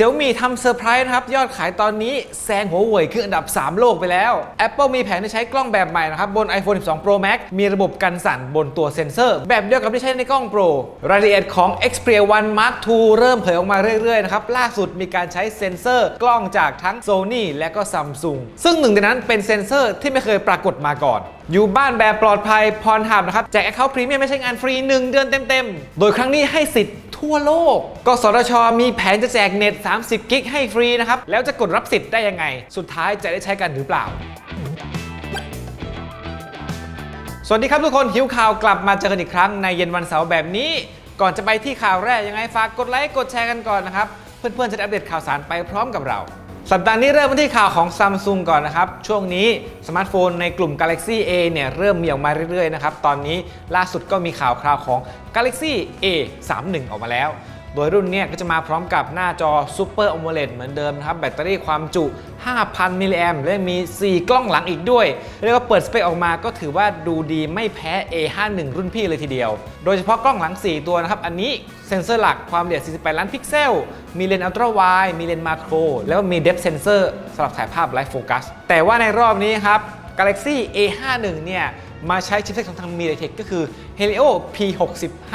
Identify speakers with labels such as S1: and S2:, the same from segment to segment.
S1: Xiaomi ทำเซอร์ไพรส์นะครับ ยอดขายตอนนี้แซงหัวเว่ยขึ้นอันดับ 3 โลกไปแล้ว Apple มีแผนจะใช้กล้องแบบใหม่นะครับ บน iPhone 12 Pro Max มีระบบกันสั่นบนตัวเซ็นเซอร์ แบบเดียวกับที่ใช้ในกล้อง Pro รายละเอียดของ Xperia 1 Mark II เริ่มเผยออกมาเรื่อยๆนะครับล่าสุดมีการใช้เซ็นเซอร์กล้องจากทั้ง Sony และก็ Samsung ซึ่งหนึ่งในนั้นเป็นเซ็นเซอร์ที่ไม่เคยปรากฏมาก่อนอยู่บ้านแบบปลอดภัยพรหับนะครับแจก Account Premium ไม่ใช้งานฟรี 1 เดือนเต็มๆ โดยครั้งนี้ให้สิทธิ์ ทั่วโลก กสทช มีแผนจะแจกเน็ต 30 กิกให้ฟรีนะครับ แล้วจะกดรับสิทธิ์ได้ยังไง สุดท้ายจะได้ใช้กันหรือเปล่าสวัสดีครับทุกคนหิวข่าวกลับมาเจอกันอีกครั้งในเย็นวันเสาร์แบบนี้ ก่อนจะไปที่ข่าวแรกยังไงฝากกดไลค์กดแชร์กันก่อนนะครับ เพื่อนๆจะอัปเดตข่าวสารไปพร้อมกับเรา สัปดาห์นี้เริ่มกันที่ข่าวของ Samsung ก่อนนะครับ ช่วงนี้สมาร์ทโฟนในกลุ่ม Galaxy A เนี่ยเริ่มมีออกมาเรื่อยๆนะครับ ตอนนี้ล่าสุดก็มีข่าวคราวของ Galaxy A 3 1ออกมาแล้ว โดยรุ่นนี้ก็จะมาพร้อมกับหน้าจอ Super AMOLED เหมือนเดิมนะครับ แบตเตอรี่ความจุ 5,000 มิลลิแอมและมี 4 กล้องหลังอีกด้วย เรียกว่าเปิดสเปคออกมาก็ถือว่าดูดีไม่แพ้ A51 รุ่นพี่เลยทีเดียว โดยเฉพาะกล้องหลัง 4 ตัวนะครับ อันนี้เซ็นเซอร์หลักความละเอียด 48 ล้านพิกเซล มีเลนส์อัลตร้าไวด์มีเลนส์มาโคร แล้วมี Depth Sensor สำหรับถ่ายภาพไลฟ์โฟกัสแต่ว่าในรอบนี้ครับ Galaxy A51 เนี่ยมาใช้ชิปเซ็ตของทาง MediaTek ก็คือ Helio P65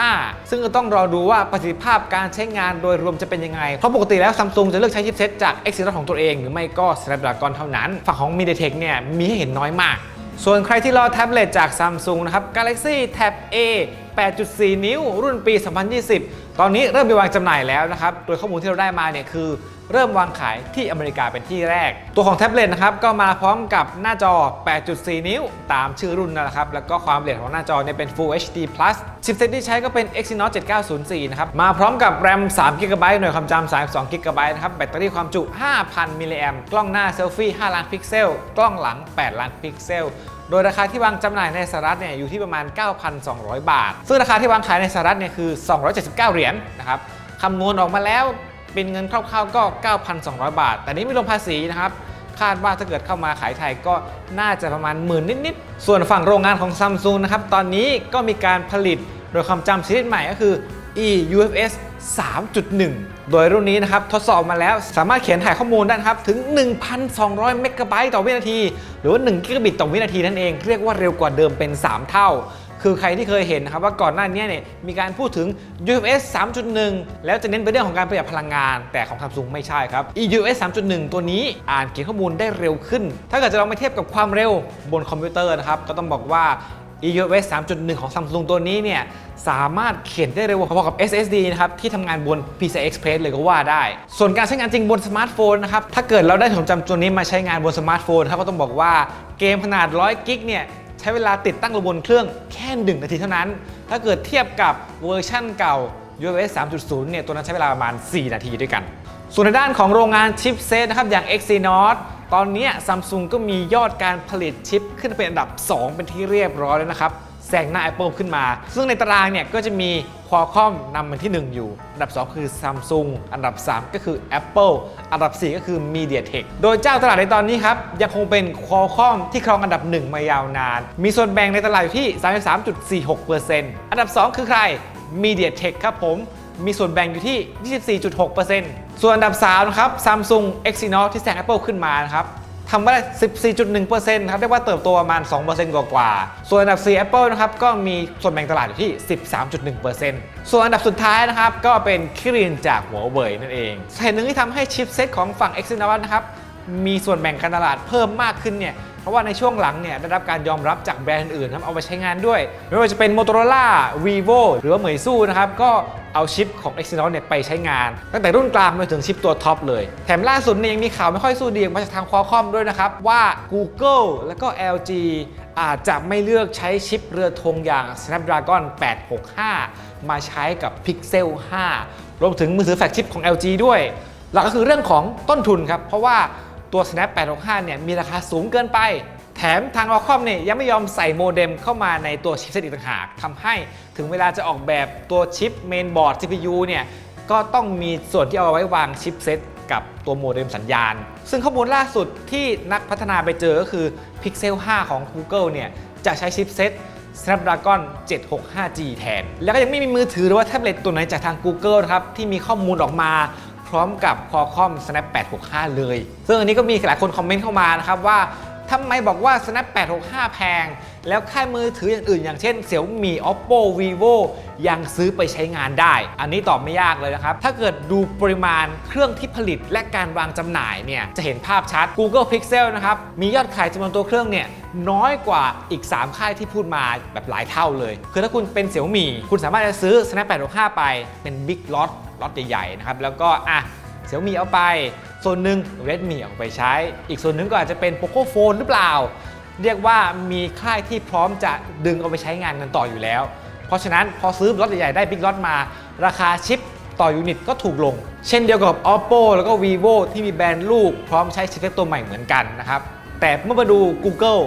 S1: ซึ่งก็ต้องรอดูว่าประสิทธิภาพการใช้งานโดยรวมจะเป็นยังไง เพราะปกติแล้ว Samsung จะเลือกใช้ชิปเซ็ตจาก Exynos ของตัวเอง หรือไม่ก็ Snapdragon เท่านั้น ฝั่งของ MediaTek เนี่ยมีให้เห็นน้อยมาก ส่วนใครที่รอแท็บเล็ตจาก Samsung นะครับ Galaxy Tab A 8.4 นิ้ว รุ่นปี 2020 ตอนนี้เริ่มมีวางจำหน่ายแล้วนะครับ โดยข้อมูลที่เราได้มาเนี่ยคือ เริ่มวางขายที่อเมริกาเป็นที่แรก ตัวของแท็บเล็ตนะครับก็มาพร้อมกับหน้าจอ 8.4 นิ้ว ตามชื่อรุ่นนะครับ แล้วก็ความละเอียดของหน้าจอเนี่ยเป็น Full HD Plus ชิปเซ็ตที่ใช้ก็เป็น Exynos 7904 นะครับ มาพร้อมกับ RAM 3 GB หน่วยความจำ 32 GB นะครับ แบตเตอรี่ความจุ 5,000 มิลลิแอมกล้องหน้าเซลฟี่ 5 ล้านพิกเซล กล้องหลัง 8 ล้านพิกเซล โดยราคาที่วางจำหน่ายในสหรัฐเนี่ยอยู่ที่ประมาณ 9,200 บาท ซึ่งราคาที่วางขายในสหรัฐเนี่ยคือ 279 เหรียญนะครับคำนวณออกมาแล้วเป็นเงินคร่าวๆก็ 9,200 บาท แต่นี้ไม่รวมภาษีนะครับคาดว่าถ้าเกิดเข้ามาขายไทยก็น่าจะประมาณหมื่นนิดๆ ส่วนฝั่งโรงงานของ Samsung นะครับ ตอนนี้ก็มีการผลิตโดยความจำชนิดใหม่ก็คือ eUFS 3.1 โดยรุ่นนี้นะครับทดสอบมาแล้วสามารถเขียนถ่ายข้อมูลได้นะครับถึง 1,200 เมกะไบต์ต่อวินาที หรือว่า1กิกะบิตต่อวินาทีนั่นเอง เรียกว่าเร็วกว่าเดิมเป็น 3 เท่า คือใครที่เคยเห็นนะครับว่าก่อนหน้านี้เนี่ยมีการพูดถึง UFS 3.1 แล้วจะเน้นไปเรื่องของการประหยัดพลังงาน แต่ของ Samsung ไม่ใช่ครับ EUFS 3.1 ตัวนี้อ่านเขียนข้อมูลได้เร็วขึ้น ถ้าเกิดจะลองไปเทียบกับความเร็วบนคอมพิวเตอร์นะครับก็ต้องบอกว่า EUFS 3.1 ของ Samsung ตัวนี้เนี่ยสามารถเขียนได้เร็วพอๆกับ SSD นะครับ ที่ทำงานบน PCI Express เลยก็ว่าได้ ส่วนการใช้งานจริงบนสมาร์ทโฟนนะครับ ถ้าเกิดเราได้ถมจำตัวนี้มาใช้งานบนสมาร์ทโฟนครับก็ต้องบอกว่าเกมขนาด 100 กิกเนี่ยใช้เวลาติดตั้งบนเครื่องแค่ 1 นาทีเท่านั้น ถ้าเกิดเทียบกับเวอร์ชั่นเก่า UFS 3.0 เนี่ยตัวนั้นใช้เวลาประมาณ 4 นาทีด้วยกัน ส่วนในด้านของโรงงานชิปเซตนะครับอย่าง Exynos ตอนนี้ซัมซุงก็มียอดการผลิตชิปขึ้นเป็นอันดับ 2 เป็นที่เรียบร้อยแล้วนะครับแซงหน้า Apple ขึ้นมา ซึ่งในตารางเนี่ยก็จะมี Qualcomm นำเป็นที่ 1 อยู่ อันดับ 2 คือ Samsung อันดับ 3 ก็คือ Apple อันดับ 4 ก็คือ MediaTek โดยเจ้าตลาดในตอนนี้ครับ ยังคงเป็น Qualcomm ที่ครองอันดับ 1 มายาวนาน มีส่วนแบ่งในตลาดอยู่ที่ 33.46%อันดับ 2 คือใคร MediaTek ครับผม มีส่วนแบ่งอยู่ที่ 24.6%ส่วนอันดับ3นะครับ Samsung Exynos ที่แซง Apple ขึ้นมานะครับทำมาได้ 14.1%ครับเรียกว่าเติบโตประมาณ 2%กว่าๆส่วนอันดับ 4 Apple นะครับ ก็มีส่วนแบ่งตลาดอยู่ที่ 13.1%ส่วนอันดับสุดท้ายนะครับ ก็เป็นคิรินจากหัวเว่ยนั่นเอง สาเหตุหนึ่งที่ทำให้ชิปเซ็ตของฝั่ง Exynos นะครับ มีส่วนแบ่งการตลาดเพิ่มมากขึ้นเนี่ยเพราะว่าในช่วงหลังเนี่ยได้รับการยอมรับจากแบรนด์อื่นนะครับเอาไปใช้งานด้วย ไม่ว่าจะเป็น Motorola Vivo หรือว่าเหมยสู้นะครับ ก็เอาชิปของ Exynos เนี่ยไปใช้งาน ตั้งแต่รุ่นกลางมาถึงชิปตัวท็อปเลย แถมล่าสุดเนี่ยยังมีข่าวไม่ค่อยสู้ดีมาจากทาง Qualcomm ด้วยนะครับ ว่า Google แล้วก็ LG อาจจะไม่เลือกใช้ชิปเรือธงอย่าง Snapdragon 865 มาใช้กับ Pixel 5 รวมถึงมือถือแฟลกชิปของ LG ด้วย หลักก็คือเรื่องของต้นทุนครับเพราะว่า ตัว Snap 865 เนี่ย มีราคาสูงเกินไป แถมทาง Qualcomm เนี่ยยังไม่ยอมใส่โมเด็มเข้ามาในตัวชิปเซตอีกต่างหากทำให้ถึงเวลาจะออกแบบตัวชิปเมนบอร์ด CPU เนี่ยก็ต้องมีส่วนที่เอาไว้วางชิปเซตกับตัวโมเด็มสัญญาณ ซึ่งข้อมูลล่าสุดที่นักพัฒนาไปเจอก็คือ Pixel 5 ของ Google เนี่ยจะใช้ชิปเซต Snapdragon 765G แทน แล้วก็ยังไม่มีมือถือหรือว่าแท็บเล็ตตัวไหนจากทาง Google นะครับที่มีข้อมูลออกมา ร้อมกับ Qualcomm Snap 865 เลย ซึ่งอันนี้ก็มีหลายคนคอมเมนต์เข้ามานะครับว่าทำไมบอกว่า Snap 865 แพง แล้วค่ายมือถืออย่างอื่น อย่างเช่น Xiaomi Oppo Vivo ยังซื้อไปใช้งานได้ อันนี้ตอบไม่ยากเลยนะครับ ถ้าเกิดดูปริมาณเครื่องที่ผลิตและการวางจำหน่ายเนี่ย จะเห็นภาพชัด Google Pixel นะครับ มียอดขายจำนวนตัวเครื่องเนี่ยน้อยกว่าอีก 3 ค่ายที่พูดมาแบบหลายเท่าเลย คือถ้าคุณเป็น Xiaomi คุณสามารถจะซื้อ Snap 865 ไปเป็น Big Lot ล็อตใหญ่ๆนะครับแล้วก็อะเสี่ยวมีเอาไป ส่วนหนึ่ง Redmi เอาไปใช้ อีกส่วนหนึ่งก็อาจจะเป็น Poco Phone หรือเปล่า เรียกว่ามีค่ายที่พร้อมจะดึงเอาไปใช้งานกันต่ออยู่แล้ว เพราะฉะนั้นพอซื้อล็อตใหญ่ๆได้ Big Lot มา ราคาชิปต่อยูนิตก็ถูกลง เช่นเดียวกับ Oppo แล้วก็ Vivo ที่มีแบรนด์ลูกพร้อมใช้ชิปเซ็ตตัวใหม่เหมือนกันนะครับแต่เมื่อมาดู Google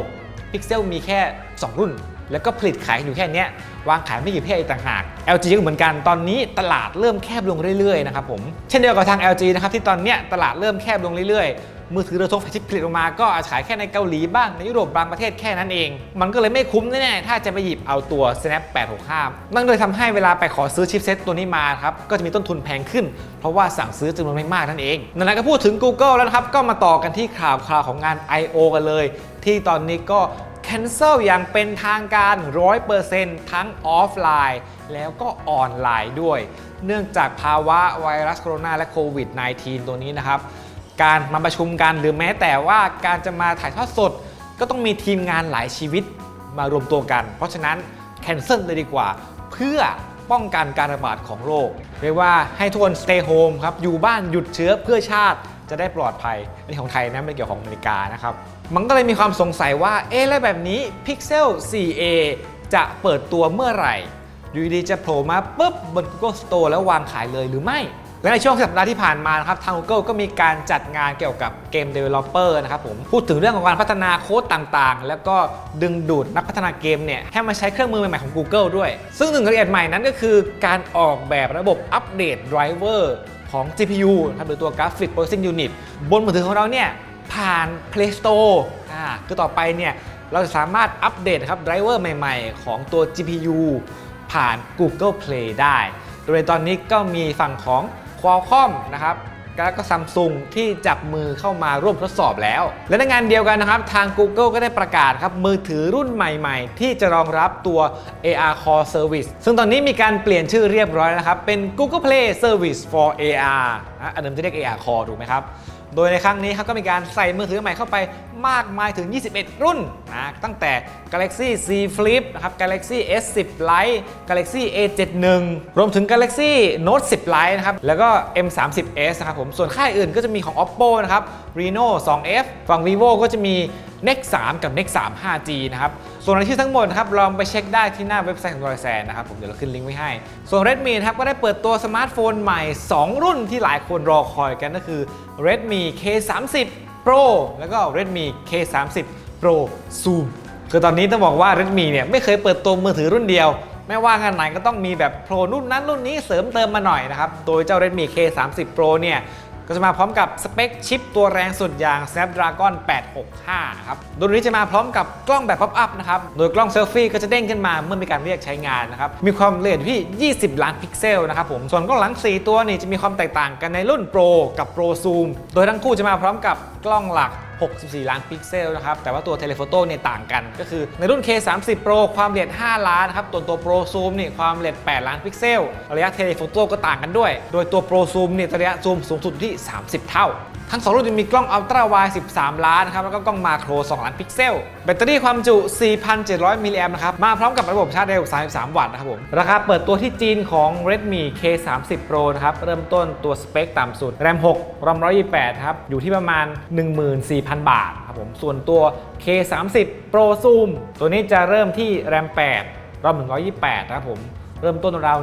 S1: Pixel มีแค่ 2 รุ่น แล้วก็ผลิตขายอยู่แค่นี้วางขายไม่กี่เพศต่างหาก LG ก็เหมือนกันตอนนี้ตลาดเริ่มแคบลงเรื่อยๆนะครับผมเช่นเดียวกับทาง LG นะครับที่ตอนนี้ตลาดเริ่มแคบลงเรื่อยๆ มือถือเราทงแฟลชชิปผลิตออกมาก็อาจขายแค่ในเกาหลีบ้างในยุโรปบางประเทศแค่นั้นเอง มันก็เลยไม่คุ้มแน่ๆถ้าจะไปหยิบเอาตัว Snap 865นั่นเลยทำให้เวลาไปขอซื้อชิปเซ็ตตัวนี้มาครับก็จะมีต้นทุนแพงขึ้น เพราะว่าสั่งซื้อจำนวนไม่มากนั่นเองนั่นแหละก็พูดถึง Google แล้วครับก็มาต่อกันที่ข่าวคราวของงาน I.O. กันเลย ที่ตอนนี้ก็ cancel อย่างเป็นทางการ 100%ทั้งออฟไลน์ แล้วก็ออนไลน์ด้วย เนื่องจากภาวะไวรัสโคโรนาและโควิด -19 ตัวนี้นะครับ การมาประชุมกันหรือแม้แต่ว่าการจะมาถ่ายทอดสด ก็ต้องมีทีมงานหลายชีวิตมารวมตัวกัน เพราะฉะนั้น cancel เลยดีกว่า เพื่อป้องกันการระบาดของโรคเรียกว่าให้ทุกคน stay home ครับอยู่บ้านหยุดเชื้อเพื่อชาติ จะได้ปลอดภัยอันนี้ของไทยนะไม่เกี่ยวของอเมริกานะครับ มันก็เลยมีความสงสัยว่า เอ๊ะแล้วแบบนี้ Pixel 4a จะเปิดตัวเมื่อไหร่ อยู่ดีๆจะโผล่มาปุ๊บบน Google Store แล้ววางขายเลยหรือไม่และในช่วงสัปดาห์ที่ผ่านมานะครับทาง Google ก็มีการจัดงานเกี่ยวกับเกม Developer นะครับผมพูดถึงเรื่องของการพัฒนาโค้ดต่างๆ แล้วก็ดึงดูดนักพัฒนาเกมเนี่ยให้มาใช้เครื่องมือใหม่ๆของ Google ด้วย ซึ่งหนึ่งรายละเอียดใหม่นั้นก็คือการออกแบบระบบอัปเดตไดรเวอร์ ของ GPU นะครับหรือตัว Graphic Processing Unit บนมือถือของเราเนี่ยผ่าน Play Store อ่าคือต่อไปเนี่ยเราจะสามารถอัปเดตครับไดรเวอร์ใหม่ๆ ของตัว GPU ผ่าน Google Play ได้ โดยตอนนี้ก็มีฝั่งของ Qualcomm นะครับ แล้วก็ซัมซุงที่จับมือเข้ามาร่วมทดสอบแล้ว และในงานเดียวกันนะครับ ทาง Google ก็ได้ประกาศครับ มือถือรุ่นใหม่ๆ ที่จะรองรับตัว AR Core Service ซึ่งตอนนี้มีการเปลี่ยนชื่อเรียบร้อยแล้วนะครับ เป็น Google Play Service for AR อันเดิมจะเรียก AR Core ถูกไหมครับ โดยในครั้งนี้ครับก็มีการใส่มือถือใหม่เข้าไปมากมายถึง 21 รุ่นนะตั้งแต่ Galaxy Z Flip นะครับ Galaxy S10 Lite Galaxy A71 รวมถึง Galaxy Note 10 Lite นะครับ แล้วก็ M30s นะครับผม ส่วนค่ายอื่นก็จะมีของ Oppo นะครับ Reno 2F ฝั่ง Vivo ก็จะมี Nex 3 กับ Nex 3 5G นะครับ ส่วนรายชื่อทั้งหมดนะครับลองไปเช็คได้ที่หน้าเว็บไซต์ของรอยแซนนะครับ ผมเดี๋ยวเราขึ้นลิงก์ไว้ให้ ส่วน Redmi นะครับก็ได้เปิดตัวสมาร์ทโฟนใหม่ 2 รุ่นที่หลายคนรอคอยกันก็คือ Redmi K30 Pro แล้วก็ Redmi K30 Pro Zoom คือตอนนี้ต้องบอกว่า Redmi เนี่ยไม่เคยเปิดตัวมือถือรุ่นเดียวไม่ว่างานไหนก็ต้องมีแบบโปรรุ่นนั้นรุ่นนี้เสริมเติมมาหน่อยนะครับ โดยเจ้า Redmi K30 Pro เนี่ย ก็จะมาพร้อมกับสเปคชิปตัวแรงสุดอย่าง Snapdragon 865 ครับโดยนี้จะมาพร้อมกับกล้องแบบ pop-up นะครับ โดยกล้องเซลฟี่ก็จะเด้งขึ้นมาเมื่อมีการเรียกใช้งานนะครับ มีความละเอียดที่ 20 ล้านพิกเซลนะครับผม ส่วนกล้องหลัง 4 ตัวนี่จะมีความแตกต่างกันในรุ่น Pro กับ Pro Zoom โดยทั้งคู่จะมาพร้อมกับกล้องหลัก 64 ล้านพิกเซลนะครับ แต่ว่าตัวเทเลโฟโต้เนี่ยต่างกัน ก็คือในรุ่น K30 Pro ความละเอียด 5 ล้านครับ ตัวตัว Pro Zoom นี่ความละเอียด 8 ล้านพิกเซล ระยะเทเลโฟโต้ก็ต่างกันด้วย โดยตัว Pro Zoom เนี่ยระยะซูมสูงสุดที่ 30 เท่าทั้ง2รุ่นจะมีกล้อง Ultra Wide 13 ล้านนะครับแล้วก็กล้องมาโคร 2 ล้านพิกเซล แบตเตอรี่ความจุ 4,700 มิลลิแอมป์นะครับ มาพร้อมกับระบบชาร์จเร็ว 33 วัตต์นะครับผม ราคาเปิดตัวที่จีนของ Redmi K30 Pro นะครับ เริ่มต้นตัวสเปคต่ำสุด แรม 6 รอม 128 ครับ อยู่ที่ประมาณ 14,000 บาทครับผมส่วนตัว K30 Pro Zoom ตัวนี้จะเริ่มที่แรม 8รอม 128 นะครับผม เริ่มต้นราว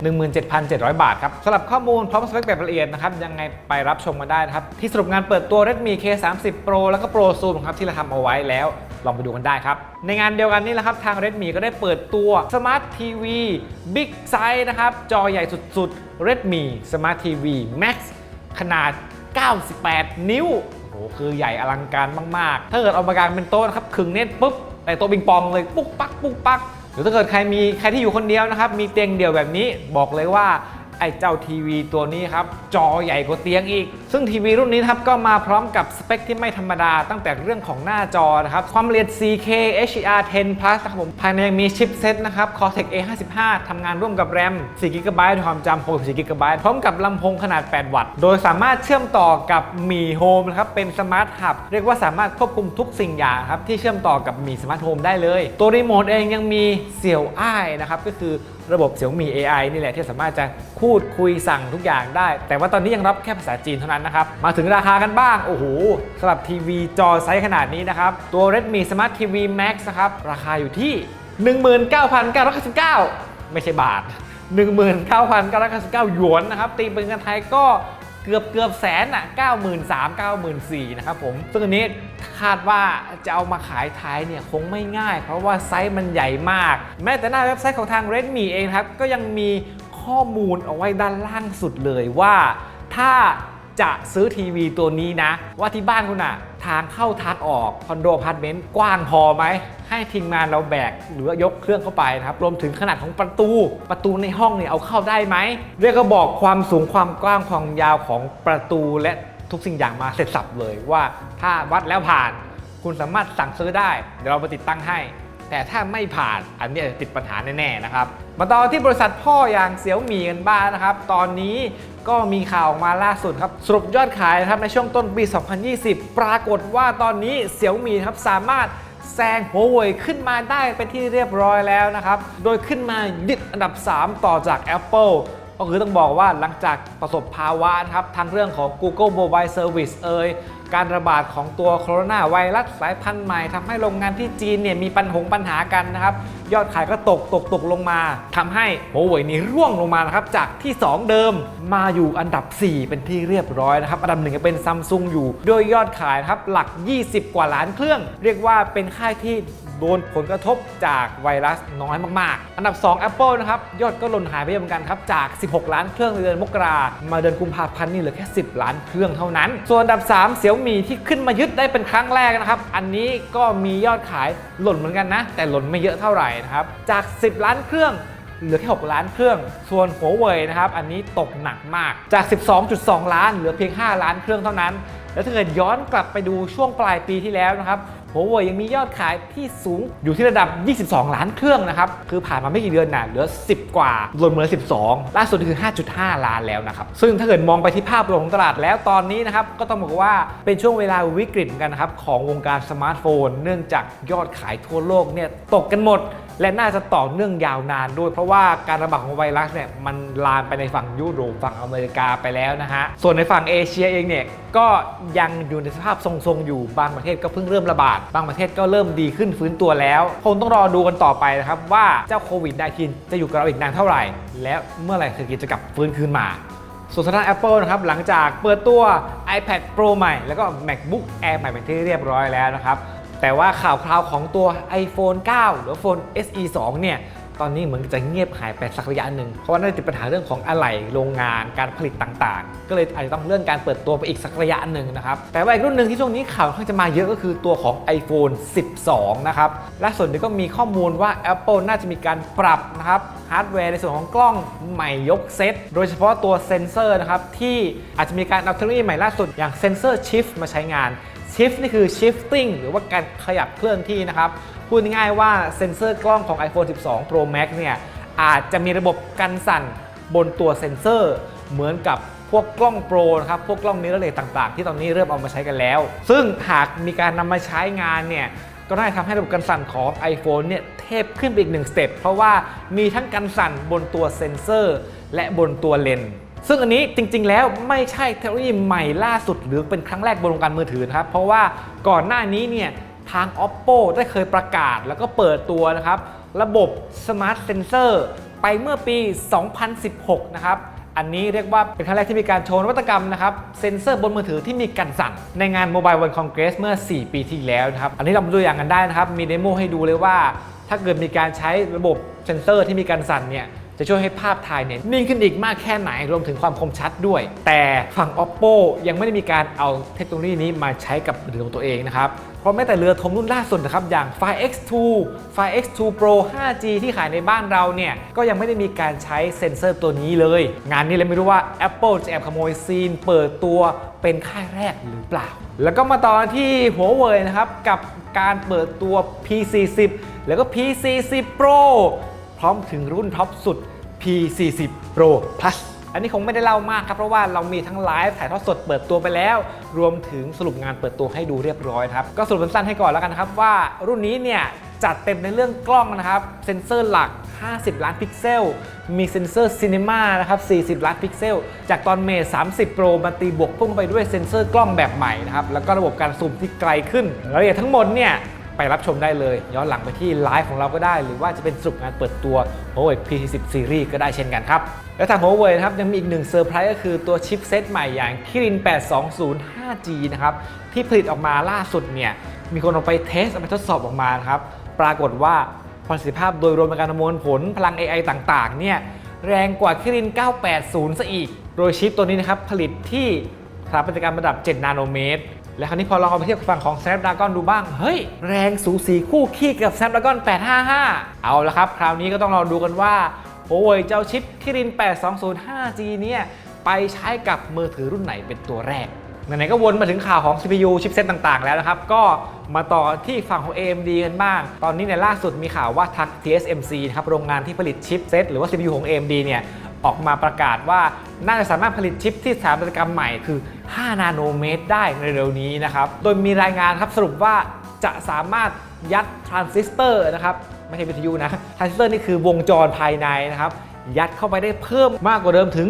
S1: 17,700 บาทครับสำหรับข้อมูลพร้อมสเปคแบบละเอียดนะครับยังไงไปรับชมมาได้นะครับที่สรุปงานเปิดตัว Redmi K30 Pro แล้วก็ Pro Zoom ครับที่เราทำเอาไว้แล้วลองไปดูกันได้ครับ ในงานเดียวกันนี่แหละครับ ทาง Redmi ก็ได้เปิดตัว Smart TV Big Size นะครับ จอใหญ่สุดๆ Redmi Smart TV Max ขนาด 98 นิ้ว โอ้โห คือใหญ่อลังการมาก ๆ ถ้าเกิดเอามากางเป็นโต๊ะนะครับขึงเน็ตปุ๊บแต่โต๊ะปิงปองเลย ปุ๊กปักปุ๊กปัก รือถ้าเกิดใครมีใครที่อยู่คนเดียวนะครับ มีเตียงเดี่ยวแบบนี้บอกเลยว่า ไอ้เจ้าทีวีตัวนี้ครับ จอใหญ่กว่าเตียงอีก ซึ่งทีวีรุ่นนี้ครับก็มาพร้อมกับสเปคที่ไม่ธรรมดาตั้งแต่เรื่องของหน้าจอนะครับ ความละเอียด 4K HDR 10 plus นะครับผม ภายในยังมีชิปเซตนะครับ Cortex A55 ทำงานร่วมกับ RAM 4 GB ความจำ 64 GB พร้อมกับลำโพงขนาด 8 วัตต์ โดยสามารถเชื่อมต่อกับมีโฮมนะครับ เป็นสมาร์ทฮับเรียกว่าสามารถควบคุมทุกสิ่งอย่างครับที่เชื่อมต่อกับมีสมาร์ทโฮมได้เลย ตัวรีโมทเองยังมีเสี่ยวอ้ายนะครับก็คือ ระบบเสี่ยวมี AI นี่แหละที่สามารถจะพูดคุยสั่งทุกอย่างได้ แต่ว่าตอนนี้ยังรับแค่ภาษาจีนเท่านั้นนะครับ มาถึงราคากันบ้าง โอ้โหสำหรับทีวีจอไซส์ขนาดนี้นะครับ ตัว Redmi Smart TV Max นะครับ ราคาอยู่ที่ 19,999 ไม่ใช่บาท 19,999 หยวนนะครับ ตีเป็นเงินไทยก็ เกือบเกือบแสนอะ 93,000 94,000นะครับผมซึ่งอันนี้คาดว่าจะเอามาขายไทยเนี่ยคงไม่ง่าย เพราะว่าไซส์มันใหญ่มาก แม้แต่หน้าเว็บไซต์ของทาง Redmi เองครับ ก็ยังมีข้อมูลเอาไว้ด้านล่างสุดเลยว่า ถ้าจะซื้อทีวีตัวนี้นะ ว่าที่บ้านคุณอะ ทางเข้าทางออกคอนโดพาร์ตเมนต์กว้างพอไหม ให้ทีมงานเราแบกหรือยกเครื่องเข้าไปนะครับ รวมถึงขนาดของประตู ประตูในห้องเนี่ยเอาเข้าได้ไหม เรียกก็บอกความสูงความกว้างความยาวของประตูและทุกสิ่งอย่างมาเสร็จสับเลยว่าถ้าวัดแล้วผ่าน คุณสามารถสั่งซื้อได้ เดี๋ยวเราไปติดตั้งให้ แต่ถ้าไม่ผ่านอันนี้จะติดปัญหาแน่ๆนะครับ มาต่อที่บริษัทพ่ออย่างเสี่ยวหมี่กันบ้างนะครับ ตอนนี้ก็มีข่าวออกมาล่าสุดครับ สรุปยอดขายนะครับในช่วงต้นปี 2020 ปรากฏว่าตอนนี้เสี่ยวหมี่ครับสามารถแซงหัวเว่ยขึ้นมาได้เป็นที่เรียบร้อยแล้วนะครับ โดยขึ้นมายึดอันดับ 3 ต่อจาก Apple ก็คือต้องบอกว่าหลังจากประสบภาวะนะครับทางเรื่องของ Google Mobile Service เอ่ยการระบาดของตัวโคโรนาไวรัสสายพันธุ์ใหม่ทำให้โรงงานที่จีนเนี่ยมีปัญหาปัญหากันนะครับยอดขายก็ตกตกตกลงมาทำให้หัวเว่ยนี้ร่วงลงมานะครับจากที่ 2 เดิมมาอยู่อันดับ 4 เป็นที่เรียบร้อยนะครับอันดับหนึ่งเป็นซัมซุงอยู่ด้วยยอดขายนะครับหลัก 20 กว่าล้านเครื่อง เรียกว่าเป็นค่ายที่โดนผลกระทบจากไวรัสน้อยมากๆ อันดับ 2 Apple นะครับ ยอดก็หล่นหายไปเหมือนกันครับ จาก 16 ล้านเครื่องในเดือนมกรา มาเดือนกุมภาพันธ์นี่เหลือแค่ 10 ล้านเครื่องเท่านั้น ส่วนอันดับ 3 เสี่ยวมีที่ขึ้นมายึดได้เป็นครั้งแรกนะครับ อันนี้ก็มียอดขายหล่นเหมือนกันนะ แต่หล่นไม่เยอะเท่าไหร่นะครับ จาก 10 ล้านเครื่องเหลือแค่ 6 ล้านเครื่อง ส่วนหัวเว่ยนะครับ อันนี้ตกหนักมาก จาก 12.2 ล้าน เหลือเพียง 5 ล้านเครื่องเท่านั้น แล้วถ้าเกิดย้อนกลับไปดูช่วงปลายปีที่แล้วนะครับหัวเว่ยยังมียอดขายที่สูงอยู่ที่ระดับ 22 ล้านเครื่องนะครับ คือผ่านมาไม่กี่เดือนน่ะเหลือ 10 กว่าลดมาเหลือ 12 ล่าสุดคือ 5.5 ล้านแล้วนะครับ ซึ่งถ้าเกิดมองไปที่ภาพรวมของตลาดแล้วตอนนี้นะครับ ก็ต้องบอกว่าเป็นช่วงเวลาวิกฤตกันนะครับ ของวงการสมาร์ทโฟน เนื่องจากยอดขายทั่วโลกเนี่ยตกกันหมด และน่าจะต่อเนื่องยาวนานด้วย เพราะว่าการระบาดของไวรัสเนี่ยมันลามไปในฝั่งยุโรปฝั่งอเมริกาไปแล้วนะฮะ ส่วนในฝั่งเอเชียเองเนี่ยก็ยังอยู่ในสภาพทรงๆอยู่บางประเทศก็เพิ่งเริ่มระบาด บางประเทศก็เริ่มดีขึ้นฟื้นตัวแล้วคงต้องรอดูกันต่อไปนะครับว่าเจ้าโควิด -19 จะอยู่กับเราอีกนานเท่าไหร่ และเมื่อไหร่เศรษฐกิจจะกลับฟื้นคืนมาส่วนทางด้าน Apple นะครับหลังจากเปิดตัว iPad Pro ใหม่ แล้วก็ MacBook Air ใหม่เป็นที่เรียบร้อยแล้วนะครับ แต่ว่าข่าวคราวของตัว iPhone 9 หรือ iPhone SE 2 เนี่ยตอนนี้เหมือนจะเงียบหายไปสักระยะหนึ่ง เพราะว่าน่าจะติดปัญหาเรื่องของอะไหล่โรงงานการผลิตต่างๆ ก็เลยอาจจะต้องเลื่อนการเปิดตัวไปอีกสักระยะหนึ่งนะครับ แต่ว่าอีกรุ่นหนึ่งที่ช่วงนี้ข่าวค่อนจะมาเยอะก็คือตัวของ iPhone 12 นะครับล่าสุดนี้ก็มีข้อมูลว่า Apple น่าจะมีการปรับนะครับฮาร์ดแวร์ในส่วนของกล้องใหม่ยกเซต โดยเฉพาะตัวเซนเซอร์นะครับที่อาจจะมีการเอาเทคโนโลยีใหม่ล่าสุดอย่างเซนเซอร์ชิฟมาใช้งาน Shift นี่คือ shifting หรือว่าการขยับเคลื่อนที่นะครับ พูดง่ายๆว่าเซ็นเซอร์กล้องของ iPhone 12 Pro Max เนี่ยอาจจะมีระบบกันสั่นบนตัวเซ็นเซอร์ เหมือนกับพวกกล้องโปรนะครับ พวกกล้องมิเรอร์เลสต่างๆ ที่ตอนนี้เริ่มเอามาใช้กันแล้ว ซึ่งหากมีการนำมาใช้งานเนี่ยก็ได้ทำให้ระบบกันสั่นของ iPhone เนี่ยเทพขึ้นไปอีกหนึ่งสเต็ปเพราะว่ามีทั้งกันสั่นบนตัวเซ็นเซอร์ และบนตัวเลนส์ ซึ่งอันนี้จริง ๆ แล้วไม่ใช่เทคโนโลยีใหม่ล่าสุด หรือเป็นครั้งแรกบนวงการมือถือนะครับ เพราะว่าก่อนหน้านี้เนี่ยทาง Oppo ได้เคยประกาศแล้วก็เปิดตัวนะครับ ระบบ Smart Sensor ไปเมื่อปี 2016 นะครับ อันนี้เรียกว่าเป็นครั้งแรกที่มีการโชว์นวัตกรรมนะครับเซ็นเซอร์บนมือถือที่มีกันสั่นในงาน Mobile World Congress เมื่อ 4 ปีที่แล้วนะครับ อันนี้เราดูอย่างกันได้นะครับ มีเดโมให้ดูเลยว่า ถ้าเกิดมีการใช้ระบบเซ็นเซอร์ที่มีการสั่นเนี่ย จะช่วยให้ภาพถ่ายเนี่ยนิ่งขึ้นอีกมากแค่ไหนรวมถึงความคมชัดด้วย แต่ฝั่ง oppo ยังไม่ได้มีการเอาเทคโนโลยีนี้มาใช้กับเรือของตัวเองนะครับเพราะแม้แต่เรือธงรุ่นล่าสุดนะครับอย่าง Fire X2 Fire X2 Pro 5G ที่ขายในบ้านเราเนี่ยก็ยังไม่ได้มีการใช้เซ็นเซอร์ตัวนี้เลย งานนี้เลยไม่รู้ว่า Apple จะแอบขโมยซีน เปิดตัวเป็นค่ายแรกหรือเปล่า แล้วก็มาต่อที่หัวเว่ยนะครับกับการเปิดตัว P40 แล้วก็ P40 Pro ร้อมถึงรุ่นท็อปสุด P40 Pro Plus อันนี้คงไม่ได้เล่ามากครับ เพราะว่าเรามีทั้งไลฟ์ถ่ายทอดสดเปิดตัวไปแล้ว รวมถึงสรุปงานเปิดตัวให้ดูเรียบร้อยครับ ก็สรุปสั้นๆให้ก่อนแล้วกันนะครับว่ารุ่นนี้เนี่ยจัดเต็มในเรื่องกล้องนะครับ เซ็นเซอร์หลัก 50 ล้านพิกเซล มีเซ็นเซอร์ซีนีมานะครับ 40 ล้านพิกเซล จากตอนเมษ30 Pro มาตีบวกพุ่งไปด้วยเซ็นเซอร์กล้องแบบใหม่นะครับ แล้วก็ระบบการซูมที่ไกลขึ้นรายละเอียดทั้งหมดเนี่ย ไปรับชมได้เลย ย้อนหลังไปที่ไลฟ์ของเราก็ได้ หรือว่าจะเป็นสรุปงานเปิดตัว Huawei P10 Series ก็ได้เช่นกันครับ และทาง Huawei นะครับยังมีอีกหนึ่งเซอร์ไพรส์ก็คือตัวชิปเซตใหม่อย่าง Kirin 820 5G นะครับที่ผลิตออกมาล่าสุดเนี่ยมีคนเอาไปเทสเอาไปทดสอบออกมาครับปรากฏว่าประสิทธิภาพโดยรวมในการประมวลผลพลัง AI ต่างๆเนี่ยแรงกว่า Kirin 980 ซะอีก โดยชิปตัวนี้นะครับผลิตที่สถาปัตยกรรมระดับ 7 นาโนเมตร และคราวนี้พอเราเอาไปเทียบกับฝั่งของ Snapdragon ดูบ้าง เฮ้ย แรงสูสีคู่ขี้กับ Snapdragon 855 เอาละครับ คราวนี้ก็ต้องรอดูกันว่า Huawei เจ้าชิป Kirin 820 5G เนี่ย ไปใช้กับมือถือรุ่นไหนเป็นตัวแรก ไหนๆก็วนมาถึงข่าวของ CPU ชิปเซตต่างๆ แล้วนะครับ ก็มาต่อที่ฝั่งของ AMD กันบ้าง ตอนนี้ในล่าสุดมีข่าวว่าทาง TSMC นะครับโรงงานที่ผลิตชิปเซตหรือว่า CPU ของ AMD เนี่ย ออกมาประกาศว่าน่าจะสามารถผลิตชิปที่สถาปัตยกรรมใหม่คือ 5 นาโนเมตรได้ในเร็วนี้นะครับ โดยมีรายงานครับสรุปว่าจะสามารถยัดทรานซิสเตอร์นะครับไม่ใช่วิทยุนะทรานซิสเตอร์นี่คือวงจรภายในนะครับยัดเข้าไปได้เพิ่มมากกว่าเดิมถึง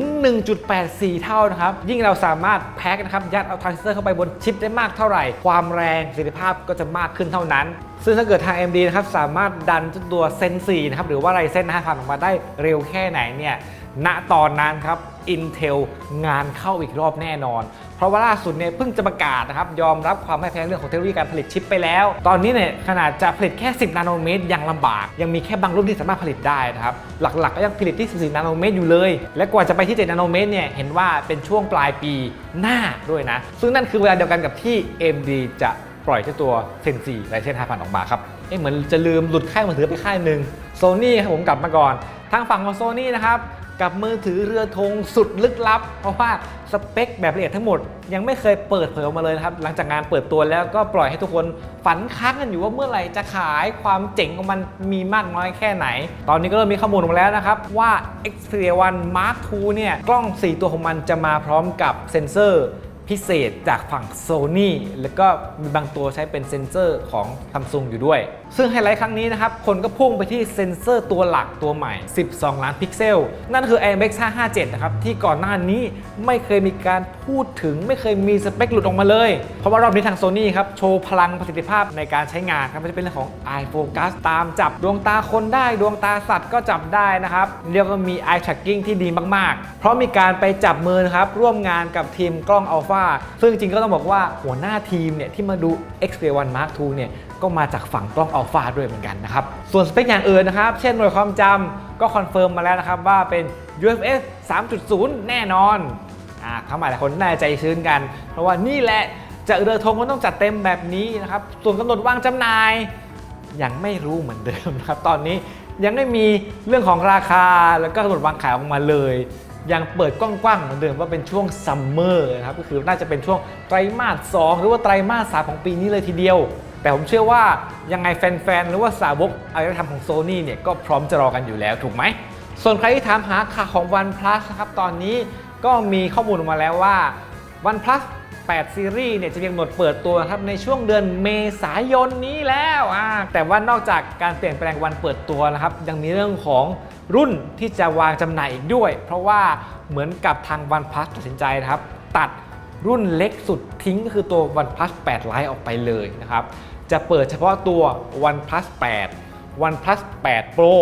S1: 1.84 เท่านะครับ ยิ่งเราสามารถแพ็คนะครับ ยัดเอาทรานซิสเตอร์เข้าไปบนชิปได้มากเท่าไหร่ ความแรงประสิทธิภาพก็จะมากขึ้นเท่านั้น ซึ่งถ้าเกิดทาง AMD นะครับ สามารถดันตัวเซน4นะครับ หรือว่าไรเซน5,000ออกมาได้เร็วแค่ไหนเนี่ย ณตอนนั้นครับ Intel งานเข้าอีกรอบแน่นอน เพราะว่าล่าสุดเนี่ยเพิ่งจะประกาศนะครับ ยอมรับความไม่แพ้เรื่องของเทคโนโลยีการผลิตชิปไปแล้ว ตอนนี้เนี่ยขนาดจะผลิตแค่ 10 นาโนเมตรยังลำบาก ยังมีแค่บางรุ่นที่สามารถผลิตได้นะครับ หลักๆก็ยังผลิตที่ 14 นาโนเมตรอยู่เลย และกว่าจะไปที่ 7 นาโนเมตรเนี่ยเห็นว่าเป็นช่วงปลายปีหน้าด้วยนะ ซึ่งนั่นคือเวลาเดียวกันกับที่ AMD จะปล่อยเจ้าตัว Zen 4 Ryzen 5,000ออกมาครับเอ๊ะเหมือนจะลืมหลุดค่ายมือถือไปค่ายหนึ่ง Sony ครับผมกลับมาก่อนทางฝั่งของ Sony นะครับ กับมือถือเรือธงสุดลึกลับ เพราะว่าสเปคแบบละเอียดทั้งหมด ยังไม่เคยเปิดเผยออกมาเลยนะครับ หลังจากงานเปิดตัวแล้วก็ปล่อยให้ทุกคนฝันค้างกันอยู่ว่าเมื่อไหร่จะขายความเจ๋งของมันมีมากน้อยแค่ไหน ตอนนี้ก็เริ่มมีข้อมูลออกมาแล้วนะครับ ว่า Xperia 1 Mark II เนี่ยกล้อง 4 ตัวของมันจะมาพร้อมกับเซ็นเซอร์ พิเศษจากฝั่ง Sony แล้วก็มีบางตัวใช้เป็นเซ็นเซอร์ของ Samsung อยู่ด้วย ซึ่งไฮไลท์ครั้งนี้นะครับ คนก็พุ่งไปที่เซ็นเซอร์ตัวหลักตัวใหม่ 12 ล้านพิกเซล นั่นคือ IMX 557 นะครับ ที่ก่อนหน้านี้ไม่เคยมีการพูดถึงไม่เคยมีสเปคหลุดออกมาเลย เพราะว่ารอบนี้ทาง Sony ครับ โชว์พลังประสิทธิภาพในการใช้งานครับไม่ว่าจะเป็นเรื่องของ eye focus ตามจับดวงตาคนได้ดวงตาสัตว์ก็จับได้นะครับเรียกว่ามี eye tracking ที่ดีมากๆ เพราะมีการไปจับมือนะครับร่วมงานกับทีมกล้องเอล Alpha ซึ่งจริงๆก็ต้องบอกว่าหัวหน้าทีมเนี่ยที่มาดู Xperia 1 Mark II เนี่ยก็มาจากฝั่งกล้อง Alpha ด้วยเหมือนกันนะครับ ส่วนสเปคอย่างอื่นนะครับ เช่นหน่วยความจำก็คอนเฟิร์มมาแล้วนะครับว่าเป็น UFS 3.0 แน่นอนอ่าเข้ามาหลายคนน่าใจชื้นกัน เพราะว่านี่แหละจะเรือธงก็ต้องจัดเต็มแบบนี้นะครับ ส่วนกำหนดวางจำหน่าย ยังไม่รู้เหมือนเดิมนะครับ ตอนนี้ยังไม่มีเรื่องของราคาแล้วก็กำหนดวางขายออกมาเลย ยังเปิดกว้างๆเหมือนเดิมว่าเป็นช่วงซัมเมอร์นะครับก็คือน่าจะเป็นช่วงไตรมาส 2 หรือว่าไตรมาส 3 ของปีนี้เลยทีเดียว แต่ผมเชื่อว่ายังไงแฟนๆ หรือว่าสาวกอารยธรรมของโซนี่เนี่ยก็พร้อมจะรอกันอยู่แล้วถูกไหม ส่วนใครที่ถามหาข่าวของ OnePlus นะครับตอนนี้ก็มีข้อมูลออกมาแล้วว่า OnePlus 8 ซีรีส์เนี่ยจะมีกำหนดเปิดตัวครับในช่วงเดือนเมษายนนี้แล้วอ่าแต่ว่านอกจากการเปลี่ยนแปลงวันเปิดตัวนะครับยังมีเรื่องของรุ่นที่จะวางจำหน่ายอีกด้วย เพราะว่าเหมือนกับทาง OnePlus ตัดสินใจนะครับ ตัดรุ่นเล็กสุดทิ้งก็คือตัว OnePlus 8 Lite ออกไปเลยนะครับ จะเปิดเฉพาะตัว OnePlus 8 OnePlus 8 Pro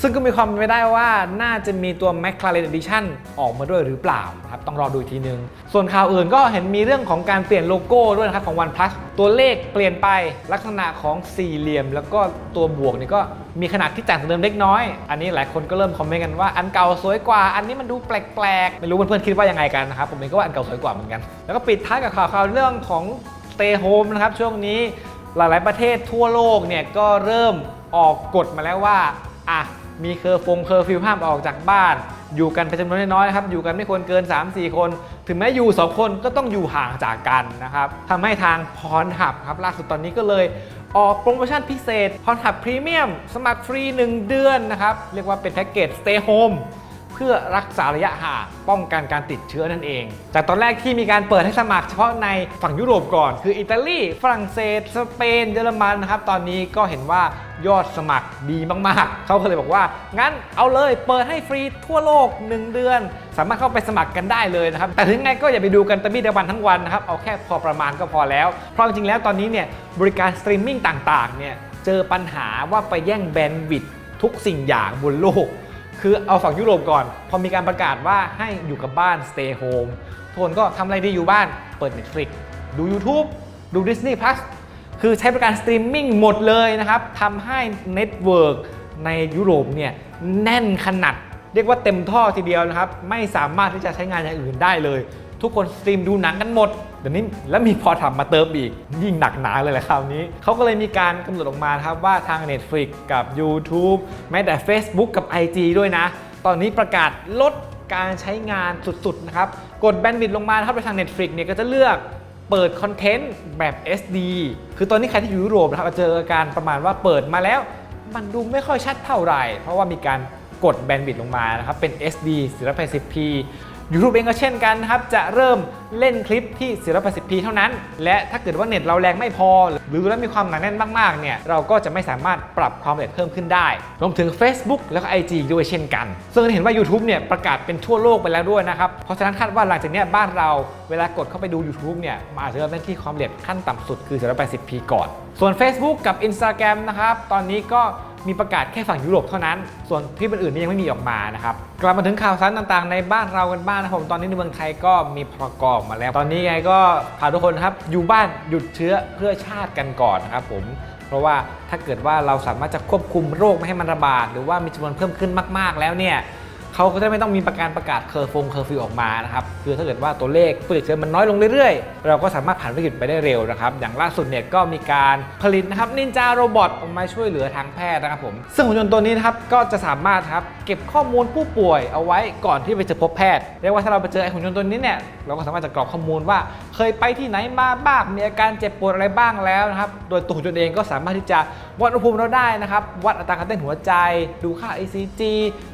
S1: ซึ่งก็มีความเป็นไปได้ว่าน่าจะมีตัว McLaren Edition ออกมาด้วยหรือเปล่าครับต้องรอดูอีกทีนึง ส่วนข่าวอื่นก็เห็นมีเรื่องของการเปลี่ยนโลโก้ด้วยนะครับของ OnePlus ตัวเลขเปลี่ยนไปลักษณะของสี่เหลี่ยม แล้วก็ตัวบวกนี่ก็มีขนาดที่ต่างจากเดิมเล็กน้อย อันนี้หลายคนก็เริ่มคอมเมนต์กันว่าอันเก่าสวยกว่า อันนี้มันดูแปลกๆ ไม่รู้เพื่อนๆคิดว่ายังไงกันนะครับผมเองก็ว่าอันเก่าสวยกว่าเหมือนกัน แล้วก็ปิดท้ายกับข่าวๆเรื่องของ Stay Home นะครับช่วงนี้หลายๆประเทศทั่วโลกเนี่ยก็เริ่มออกกฎมาแล้วว่าอะ มีเคอร์ฟงเคอร์ฟิวห้ามออกจากบ้าน อยู่กันเป็นจำนวนน้อยๆนะครับอยู่กันไม่ควรเกิน 3-4 คน ถึงแม้อยู่ 2 คนก็ต้องอยู่ห่างจากกันนะครับทำให้ทางพรหับครับล่าสุดตอนนี้ก็เลยออกโปรโมชั่นพิเศษพรหับพรีเมียมสมัครฟรี 1 เดือนนะครับ เรียกว่าเป็นแพ็กเกจ Stay Home เพื่อรักษาระยะห่างป้องกันการติดเชื้อนั่นเอง จากตอนแรกที่มีการเปิดให้สมัครเฉพาะในฝั่งยุโรปก่อน คืออิตาลีฝรั่งเศส สเปนเยอรมันนะครับ ตอนนี้ก็เห็นว่ายอดสมัครดีมากๆ เขาก็เลยบอกว่า งั้นเอาเลยเปิดให้ฟรีทั่วโลก 1 เดือน สามารถเข้าไปสมัครกันได้เลยนะครับ แต่ถึงไงก็อย่าไปดูกันตะบี้ตะวันทั้งวันนะครับ เอาแค่พอประมาณก็พอแล้ว เพราะจริงๆแล้วตอนนี้เนี่ยบริการสตรีมมิ่งต่างๆเนี่ยเจอปัญหาว่าไปแย่งแบนด์วิดทุกสิ่งอย่างบนโลก คือเอาฝั่งยุโรปก่อน พอมีการประกาศว่าให้อยู่กับบ้าน stay home ทุกคนก็ทำอะไรดีอยู่บ้านเปิด Netflix ดู YouTube ดู Disney Plus คือใช้บริการสตรีมมิ่งหมดเลยนะครับทำให้เน็ตเวิร์กในยุโรปเนี่ยแน่นขนาด เรียกว่าเต็มท่อทีเดียวนะครับ ไม่สามารถที่จะใช้งานอย่างอื่นได้เลย ทุกคนสตรีมดูหนังกันหมด ดี๋ยวนี้แล้วมีพอทำมาเติมอีก ยิ่งหนักหนาเลยแหละคราวนี้ เขาก็เลยมีการกำหนดออกมาครับว่าทาง Netflix กับ YouTube แม้แต่ Facebook กับ IG ด้วยนะ ตอนนี้ประกาศลดการใช้งานสุดๆนะครับ กดแบนด์วิดลงมาครับไปทาง Netflix เนี่ยก็จะเลือกเปิดคอนเทนต์แบบ SD คือตอนนี้ใครที่อยู่ยุโรปนะครับเจออาการประมาณว่าเปิดมาแล้ว มันดูไม่ค่อยชัดเท่าไหร่ เพราะว่ามีการกดแบนด์วิดลงมานะครับเป็น SD 480p YouTube เองก็เช่นกันครับ จะเริ่มเล่นคลิปที่ 480p เท่านั้น และถ้าเกิดว่าเน็ตเราแรงไม่พอ หรือแล้วมีความหนาแน่นมากๆ เนี่ย เราก็จะไม่สามารถปรับความเร็วเพิ่มขึ้นได้ รวมถึง Facebook แล้วก็ IG ด้วยเช่นกัน ซึ่งเห็นว่า YouTube เนี่ยประกาศเป็นทั่วโลกไปแล้วด้วยนะครับ เพราะฉะนั้นคาดว่าหลังจากนี้บ้านเราเวลากดเข้าไปดู YouTube เนี่ยมันอาจจะเริ่มเล่นที่ความเร็วขั้นต่ำสุดคือ 480p ก่อน ส่วน Facebook กับ Instagram นะครับตอนนี้ก็ มีประกาศแค่ฝั่งยุโรปเท่านั้น ส่วนที่เป็นอื่นนี่ยังไม่มีออกมานะครับ กลับมาถึงข่าวสารต่างๆ ในบ้านเรากันบ้างนะครับผมตอนนี้ในเมืองไทยก็มีพรกออกมาแล้ว ตอนนี้ไงก็พาทุกคนครับอยู่บ้านหยุดเชื้อเพื่อชาติกันก่อนนะครับผมเพราะว่าถ้าเกิดว่าเราสามารถจะควบคุมโรคไม่ให้มันระบาด หรือว่ามีจำนวนเพิ่มขึ้นมาก ๆ แล้วเนี่ย เขาก็จะไม่ต้องมีประการประกาศเคอร์ฟงเคอร์ฟิวออกมานะครับคือถ้าเกิดว่าตัวเลขผู้ติดเชื้อมันน้อยลงเรื่อยๆ เราก็สามารถผ่านวิกฤตไปได้เร็วนะครับอย่างล่าสุดเนี่ยก็มีการผลิตนะครับนินจาโรบอทออกมาช่วยเหลือทางแพทย์นะครับผมซึ่งหุ่นยนต์ตัวนี้นะครับก็จะสามารถครับเก็บข้อมูลผู้ป่วยเอาไว้ก่อนที่ไปเจอพบแพทย์เรียกว่าถ้าเราไปเจอไอ้หุ่นยนต์ตัวนี้เนี่ยเราก็สามารถจะกรอกข้อมูลว่า เคยไปที่ไหนมาบ้างมีอาการเจ็บปวดอะไรบ้างแล้วนะครับโดยตัวหุ่นยนต์เองก็สามารถที่จะวัดอุณหภูมิเราได้นะครับวัดอัตราการเต้นหัวใจ ดูค่า ECG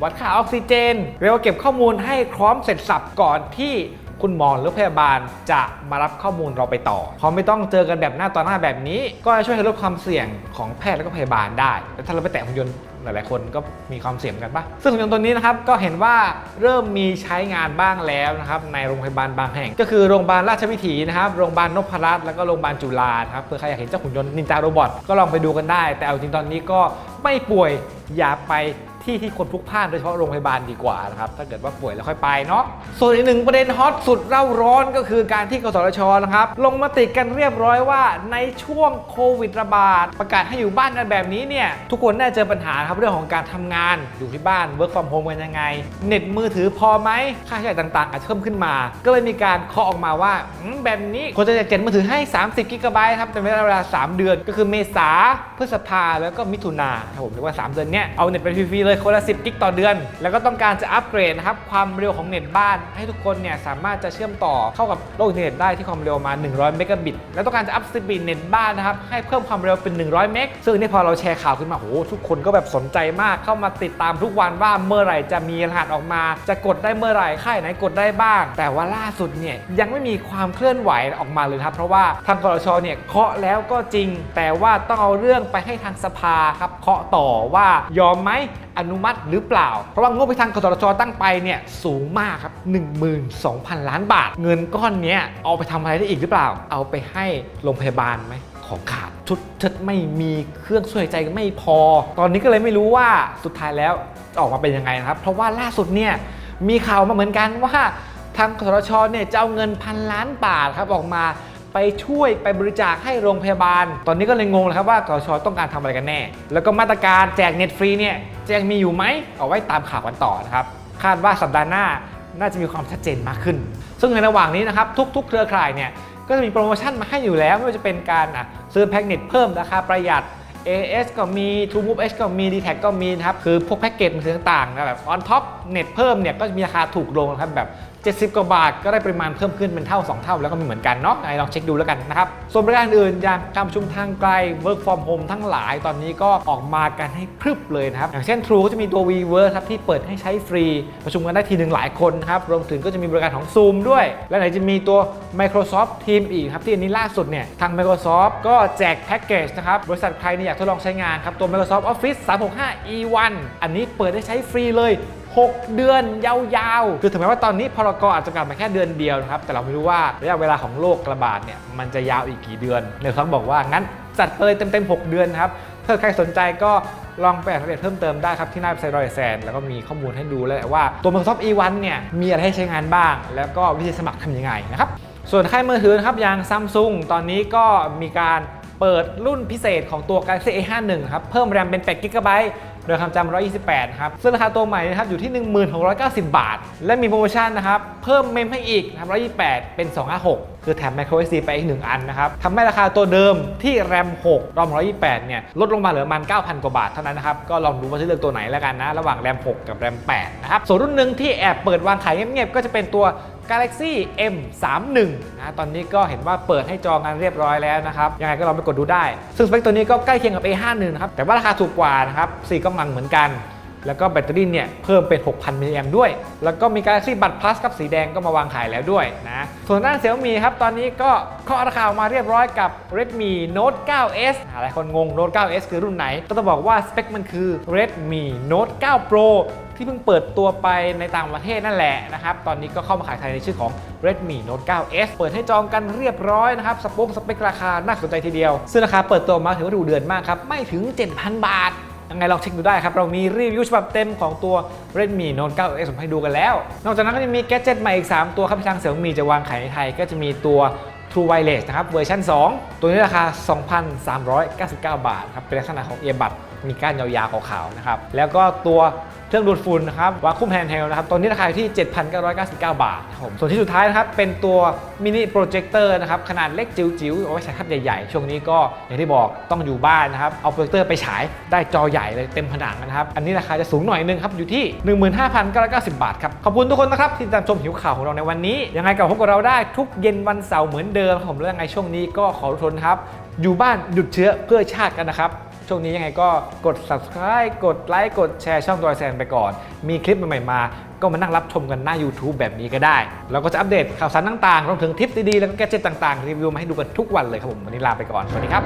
S1: วัดค่าออกซิเจนเรียกว่าเก็บข้อมูลให้พร้อมเสร็จสับก่อนที่คุณหมอหรือพยาบาลจะมารับข้อมูลเราไปต่อ เพราะไม่ต้องเจอกันแบบหน้าต่อหน้าแบบนี้ ก็จะช่วยลดความเสี่ยงของแพทย์และก็พยาบาลได้แต่ถ้าเราไปแตะหุ่นยนต์หลายๆคนก็มีความเสี่ยงกันปะซึ่งหุ่นยนต์ตัวนี้นะครับก็เห็นว่าเริ่มมีใช้งานบ้างแล้วนะครับในโรงพยาบาลบางแห่ง ก็คือโรงพยาบาลราชวิถีนะครับโรงพยาบาลนพรัตน์แล้วก็โรงพยาบาลจุฬาครับเผื่อใครอยากเห็นเจ้าหุ่นยนต์นินจาโรบอทก็ลองไปดูกันได้ แต่เอาจริงตอนนี้ก็ไม่ป่วยอย่าไป ที่ที่คนพลุกพล่านโดยเฉพาะโรงพยาบาลดีกว่านะครับถ้าเกิดว่าป่วยแล้วค่อยไปเนาะส่วนอีกหนึ่งประเด็นฮอตสุดเร่าร้อนก็คือการที่กสทชนะครับลงมติกันเรียบร้อยว่าในช่วงโควิดระบาด ประกาศให้อยู่บ้านกันแบบนี้เนี่ยทุกคนน่าจะเจอปัญหาครับเรื่องของการทำงานอยู่ที่บ้าน work from home กันยังไง เน็ตมือถือพอไหมค่าใช้จ่ายต่างๆอาจจะเพิ่มขึ้นมา ก็เลยมีการเคาะออกมาว่าแบบนี้ควรจะจัดเก็บมือถือให้ 30กิกะไบต์ครับเป็นเวลา 3 เดือนก็คือเมษาพฤษภาแล้วก็มิถุนาครับผมเรียกว่า 3 เดือนเนี้ยเอาเน็ตไปฟรีๆเลยคนละ 10 กิกต่อเดือน แล้วก็ต้องการจะอัปเกรดนะครับความเร็วของเน็ตบ้าน ให้ทุกคนเนี่ยสามารถจะเชื่อมต่อเข้ากับโลกอินเทอร์เน็ตได้ที่ความเร็วมา 100 เมกะบิต แล้วต้องการจะอัพสปีดเน็ตบ้านนะครับให้เพิ่มความเร็วเป็น 100 เมก ซึ่งนี่พอเราแชร์ข่าวขึ้นมาโหทุกคนก็แบบสนใจมากเข้ามาติดตามทุกวันว่าเมื่อไหร่จะมีรหัสออกมา จะกดได้เมื่อไหร่ค่ายไหนกดได้บ้าง แต่ว่าล่าสุดเนี่ยยังไม่มีความเคลื่อนไหวออกมาเลยครับเพราะว่าทางกรชเนี่ยเคาะแล้วก็จริง แต่ว่าต้องเอาเรื่องไปให้ทางสภาครับเคาะต่อว่ายอมไหมออนุมัติหรือเปล่า เพราะว่างบไปทางกสทชตั้งไปเนี่ยสูงมากครับ 12,000 ล้านบาท เงินก้อนนี้เอาไปทำอะไรได้อีกหรือเปล่า เอาไปให้โรงพยาบาลไหมของขาดชุดเชิดไม่มีเครื่องช่วยใจไม่พอ ตอนนี้ก็เลยไม่รู้ว่าสุดท้ายแล้วออกมาเป็นยังไงนะครับ เพราะว่าล่าสุดเนี่ยมีข่าวมาเหมือนกันว่าทางกสทชเนี่ยจะเอาเงินพันล้านบาทครับออกมาไปช่วยไปบริจาคให้โรงพยาบาล ตอนนี้ก็เลยงงเลยครับว่ากสทชต้องการทำอะไรกันแน่ แล้วก็มาตรการแจกเน็ตฟรีเนี่ย จะยังมีอยู่ไหมเอาไว้ตามข่าวกันต่อนะครับ คาดว่าสัปดาห์หน้าน่าจะมีความชัดเจนมากขึ้น ซึ่งในระหว่างนี้นะครับทุก ๆ เครือข่ายเนี่ยก็จะมีโปรโมชั่นมาให้อยู่แล้ว ไม่ว่าจะเป็นการอะซื้อแพ็กเน็ตเพิ่มราคาประหยัด AS ก็มี True Move H ก็มี d t แทก็มีนะครับ คือพวกแพ็กเกจมือถือต่างๆนะแบบ on top เน็ตเพิ่มเนี่ยก็จะมีราคาถูกลงนะครับแบบ 70 กว่าบาท ก็ได้ปริมาณเพิ่มขึ้นเป็นเท่า 2 เท่า แล้วก็มีเหมือนกันเนาะไหนลองเช็คดูแล้วกันนะครับ ส่วนบริการอื่นอย่างการประชุมทางไกล work from home ทั้งหลายตอนนี้ก็ออกมากันให้พรึบเลยนะครับ อย่างเช่น True ก็จะมีตัว WeWork ครับที่เปิดให้ใช้ฟรี ประชุมกันได้ทีหนึ่งหลายคนนะครับรวมถึงก็จะมีบริการของ Zoom ด้วย และไหนจะมีตัว Microsoft Teams อีกครับที่อันนี้ล่าสุดเนี่ยทาง Microsoft ก็แจกแพ็กเกจนะครับบริษัทใครเนี่ยอยากทดลองใช้งานครับตัว Microsoft Office 365 E1 อันนี้เปิดให้ใช้ฟรีเลย 6 เดือนยาวๆ คือถึงแม้ว่าตอนนี้พรกอาจจะกลับมาแค่เดือนเดียวนะครับ แต่เราไม่รู้ว่าระยะเวลาของโรคระบาดเนี่ยมันจะยาวอีกกี่เดือนเนยเขาบอกว่างั้นจัดไปเลยเต็มๆ 6 เดือนครับถ้าใครสนใจก็ลองไปอ่านรายละเอียดเพิ่มเติมได้ครับ ที่หน้าเว็บไซต์รอยแซนแล้วก็มีข้อมูลให้ดูเลยว่าตัว Microsoft E1 เนี่ยมีอะไรให้ใช้งานบ้าง แล้วก็วิธีสมัครทำยังไงนะครับส่วนค่ายมือถือนะครับอย่างซัมซุงตอนนี้ก็มีการเปิดรุ่นพิเศษของตัว Galaxy A51 ครับเพิ่มแรมเป็น8 g b โดยความจำ128ครับซึ่งราคาตัวใหม่นะครับอยู่ที่ 1690 บาท และมีโปรโมชั่นนะครับเพิ่มเมมให้อีกนะครับ128 เป็น 256 คือแถม micro SD ไปอีก 1 อันนะครับทำให้ราคาตัวเดิมที่แรม6รอม128เนี่ยลดลงมาเหลือประมาณ9,000 กว่าบาทเท่านั้นนะครับก็ลองดูว่าจะเลือกตัวไหนแล้วกันนะ ระหว่างแรม6กับแรม8นะครับส่วนรุ่นหนึ่งที่แอบเปิดวางขายเงียบๆก็จะเป็นตัว Galaxy M31 นะตอนนี้ก็เห็นว่าเปิดให้จองกันเรียบร้อยแล้วนะครับ ยังไงก็ลองไปกดดูได้ ซึ่งสเปคตัวนี้ก็ใกล้เคียงกับ A51 นะครับ แต่ว่าราคาถูกกว่านะครับ4กล้องหลังเหมือนกัน แล้วก็แบตเตอรี่เนี่ยเพิ่มเป็น 6,000 มิลลิแอมด้วย แล้วก็มี Galaxy Buds Plus กับสีแดงก็มาวางขายแล้วด้วยนะ ส่วนด้าน Xiaomi ครับตอนนี้ก็เคาะราคาออกมาเรียบร้อยกับ Redmi Note 9s หลายคนงง Note 9s คือรุ่นไหน ก็ต้องบอกว่าสเปคมันคือ Redmi Note 9 Pro ที่เพิ่งเปิดตัวไปในต่างประเทศนั่นแหละนะครับ ตอนนี้ก็เข้ามาขายไทยในชื่อของ Redmi Note 9s เปิดให้จองกันเรียบร้อยนะครับ สปุกสเปคราคาน่าสนใจทีเดียว ซึ่งราคาเปิดตัวมาถือว่าดูเดือนมากครับ ไม่ถึง 7,000 บาทยังไงลองเช็คดูได้ครับ เรามีรีวิวฉบับเต็มของตัว Redmi Note 9s ผมให้ดูกันแล้ว นอกจากนั้นก็จะมีแกดเจิตใหม่อีก 3 ตัวครับที่ทาง Xiaomi จะวางขายในไทย ก็จะมีตัว True Wireless นะครับเวอร์ชัน2 ตัวนี้ราคา 2,399 บาทครับเป็นลักษณะของเอียบัด มีก้านยาวๆขาวๆนะครับแล้วก็ตัวเครื่องดูดฝุ่นนะครับวาคุมแฮนด์เฮลนะครับตัวนี้ราคาอยู่ที่ 7,999 บาทครับผมส่วนที่สุดท้ายนะครับเป็นตัวมินิโปรเจคเตอร์นะครับขนาดเล็กจิ๋วๆเอาไว้ใช้ทับใหญ่ๆ ช่วงนี้ก็อย่างที่บอกต้องอยู่บ้านนะครับเอาโปรเจคเตอร์ไปฉายได้จอใหญ่เลยเต็มผนังนะครับ อันนี้ราคาจะสูงหน่อยนึงครับอยู่ที่ 15,990 บาทครับขอบคุณทุกคนนะครับที่ติดตามชมหิวข่าวของเราในวันนี้ ยังไงก็พบกับเราได้ทุกเย็นวันเสาร์เหมือนเดิมผมแล้วยังไงช่วงนี้ก็ขอทุกคนครับอยู่บ้านหยุดเชื้อเพื่อชาติกันนะครับ ช่วงนี้ยังไงก็กด subscribe กดไลค์กดแชร์ช่องดอยแซนไปก่อน มีคลิปใหม่ๆมา ก็มานั่งรับชมกันหน้า YouTube แบบนี้ก็ได้ เราก็จะอัปเดตข่าวสารต่างๆรวมถึงทิปดีๆ แล้วก็แกดเจิตต่างๆ รีวิวมาให้ดูกันทุกวันเลยครับผมวันนี้ลาไปก่อนสวัสดีครับ